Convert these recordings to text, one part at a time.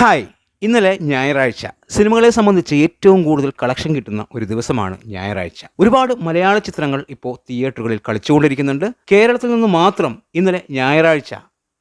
Hi. ഇന്നലെ ഞായറാഴ്ച. സിനിമകളെ സംബന്ധിച്ച് ഏറ്റവും കൂടുതൽ കളക്ഷൻ കിട്ടുന്ന ഒരു ദിവസമാണ് ഞായറാഴ്ച. ഒരുപാട് മലയാള ചിത്രങ്ങൾ ഇപ്പോൾ തിയേറ്ററുകളിൽ കളിച്ചുകൊണ്ടിരിക്കുന്നുണ്ട്. കേരളത്തിൽ നിന്ന് മാത്രം ഇന്നലെ ഞായറാഴ്ച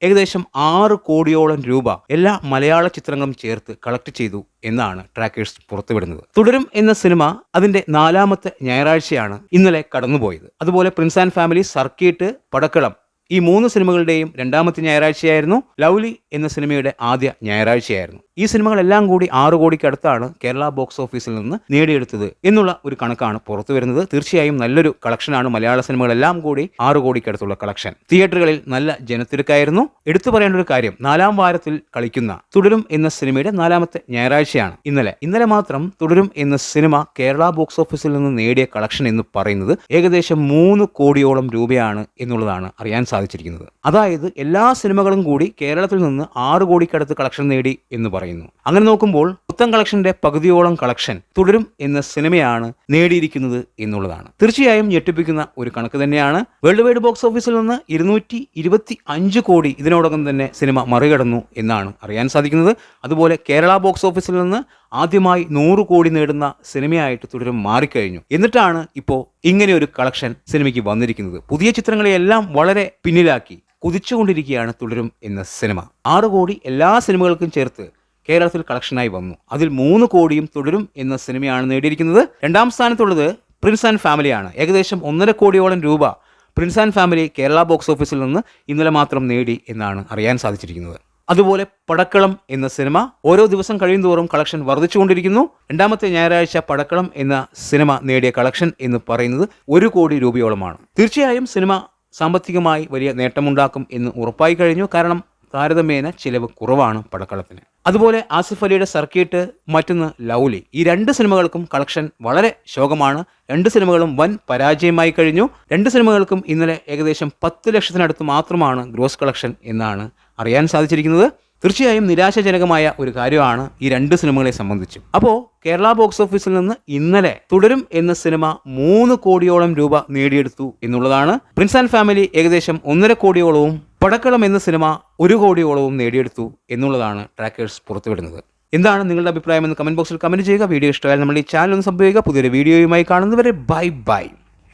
ഏകദേശം ആറ് കോടിയോളം രൂപ എല്ലാ മലയാള ചിത്രങ്ങളും ചേർത്ത് കളക്ട് ചെയ്തു എന്നാണ് ട്രാക്കേഴ്സ് പുറത്തുവിടുന്നത്. തുടരും എന്ന സിനിമ അതിന്റെ നാലാമത്തെ ഞായറാഴ്ചയാണ് ഇന്നലെ കടന്നുപോയത്. അതുപോലെ prince and family Sarkeet Padakkalam ഈ മൂന്ന് സിനിമകളുടെയും രണ്ടാമത്തെ ഞായറാഴ്ചയായിരുന്നു ലൗലി എന്ന സിനിമയുടെ ആദ്യ ഞായറാഴ്ചയായിരുന്നു. ഈ സിനിമകളെല്ലാം കൂടി ആറു കോടിക്ക് അടുത്താണ് കേരള ബോക്സ് ഓഫീസിൽ നിന്ന് നേടിയെടുത്തത് എന്നുള്ള ഒരു കണക്കാണ് പുറത്തു വരുന്നത്. തീർച്ചയായും നല്ലൊരു കളക്ഷനാണ് മലയാള സിനിമകളെല്ലാം കൂടി ആറു കോടിക്കടുത്തുള്ള കളക്ഷൻ തിയേറ്ററുകളിൽ നല്ല ജനത്തിരക്കായിരുന്നു. എടുത്തു പറയേണ്ട ഒരു കാര്യം നാലാം വാരത്തിൽ കളിക്കുന്ന തുടരും എന്ന സിനിമയുടെ നാലാമത്തെ ഞായറാഴ്ചയാണ് ഇന്നലെ. ഇന്നലെ മാത്രം തുടരും എന്ന സിനിമ കേരള ബോക്സ് ഓഫീസിൽ നിന്ന് നേടിയ കളക്ഷൻ എന്ന് പറയുന്നത് ഏകദേശം മൂന്ന് കോടിയോളം രൂപയാണ് എന്നുള്ളതാണ് അറിയാൻ സാധിച്ചിരിക്കുന്നത്. അതായത് എല്ലാ സിനിമകളും കൂടി കേരളത്തിൽ നിന്ന് ആറ് കോടിക്കടുത്ത് കളക്ഷൻ നേടി എന്ന് പറയുന്നു. അങ്ങനെ നോക്കുമ്പോൾ മൊത്തം കളക്ഷന്റെ പകുതിയോളം കളക്ഷൻ തുടരും എന്ന സിനിമയാണ് നേടിയിരിക്കുന്നത് എന്നുള്ളതാണ്. തീർച്ചയായും ഞെട്ടിപ്പിക്കുന്ന ഒരു കണക്ക് തന്നെയാണ്. വേൾഡ് വൈഡ് ബോക്സ് ഓഫീസിൽ നിന്ന് ഇരുന്നൂറ്റി ഇരുപത്തി അഞ്ച് കോടി ഇതിനോടകം തന്നെ സിനിമ മറികടന്നു എന്നാണ് അറിയാൻ സാധിക്കുന്നത്. അതുപോലെ കേരള ബോക്സ് ഓഫീസിൽ നിന്ന് ആദ്യമായി നൂറ് കോടി നേടുന്ന സിനിമയായിട്ട് തുടരും മാറിക്കഴിഞ്ഞു. എന്നിട്ടാണ് ഇപ്പോൾ ഇങ്ങനെ ഒരു കളക്ഷൻ സിനിമയ്ക്ക് വന്നിരിക്കുന്നത്. പുതിയ ചിത്രങ്ങളെയെല്ലാം വളരെ പിന്നിലാക്കി കുതിച്ചുകൊണ്ടിരിക്കുകയാണ് തുടരും എന്ന സിനിമ. ആറ് കോടി എല്ലാ സിനിമകൾക്കും ചേർത്ത് കേരളത്തിൽ കളക്ഷനായി വന്നു. അതിൽ മൂന്ന് കോടിയും തുടരും എന്ന സിനിമയാണ് നേടിയിരിക്കുന്നത്. രണ്ടാം സ്ഥാനത്തുള്ളത് പ്രിൻസ് ആൻഡ് ഫാമിലിയാണ് ഏകദേശം ഒന്നര കോടിയോളം രൂപ Prince and Family Kerala box ഓഫീസിൽ നിന്ന് ഇന്നലെ മാത്രം നേടി എന്നാണ് അറിയാൻ സാധിച്ചിരിക്കുന്നത്. അതുപോലെ പടക്കളം എന്ന സിനിമ ഓരോ ദിവസം കഴിയും തോറും കളക്ഷൻ വർദ്ധിച്ചുകൊണ്ടിരിക്കുന്നു. രണ്ടാമത്തെ ഞായറാഴ്ച പടക്കളം എന്ന സിനിമ നേടിയ കളക്ഷൻ എന്ന് പറയുന്നത് ഒരു കോടി രൂപയോളമാണ്. തീർച്ചയായും സിനിമ സാമ്പത്തികമായി വലിയ നേട്ടമുണ്ടാക്കും എന്ന് ഉറപ്പായി കഴിഞ്ഞു. കാരണം താരതമ്യേന ചിലവ് കുറവാണ് പടക്കളത്തിന്. അതുപോലെ ആസിഫ് അലിയുടെ സർക്കിട്ട് മറ്റൊന്ന് ലൗലി. ഈ രണ്ട് സിനിമകൾക്കും കളക്ഷൻ വളരെ ശോകമാണ്. രണ്ട് സിനിമകളും വൻ പരാജയമായി കഴിഞ്ഞു. രണ്ട് സിനിമകൾക്കും ഇന്നലെ ഏകദേശം പത്ത് ലക്ഷത്തിനടുത്ത് മാത്രമാണ് ഗ്രോസ് കളക്ഷൻ എന്നാണ് അറിയാൻ സാധിച്ചിരിക്കുന്നത്. തീർച്ചയായും നിരാശാജനകമായ ഒരു കാര്യമാണ് ഈ രണ്ട് സിനിമകളെ സംബന്ധിച്ചും. അപ്പോൾ കേരള ബോക്സ് ഓഫീസിൽ നിന്ന് ഇന്നലെ തുടരും എന്ന സിനിമ മൂന്ന് കോടിയോളം രൂപ നേടിയെടുത്തു എന്നുള്ളതാണ്. പ്രിൻസ് ആൻഡ് ഫാമിലി ഏകദേശം ഒന്നര കോടിയോളവും പടക്കളം എന്ന സിനിമ ഒരു കോടിയോളവും നേടിയെടുത്തു എന്നുള്ളതാണ് ട്രാക്കേഴ്സ് പുറത്തുവിടുന്നത്. എന്താണ് നിങ്ങളുടെ അഭിപ്രായം എന്ന് കമന്റ് ബോക്സിൽ കമന്റ് ചെയ്യുക. വീഡിയോ ഇഷ്ടമായാൽ നമ്മൾ ഈ ചാനൽ ഒന്ന് സംഭവിക്കുക പുതിയൊരു വീഡിയോയുമായി കാണുന്നവരെ ബൈ ബൈ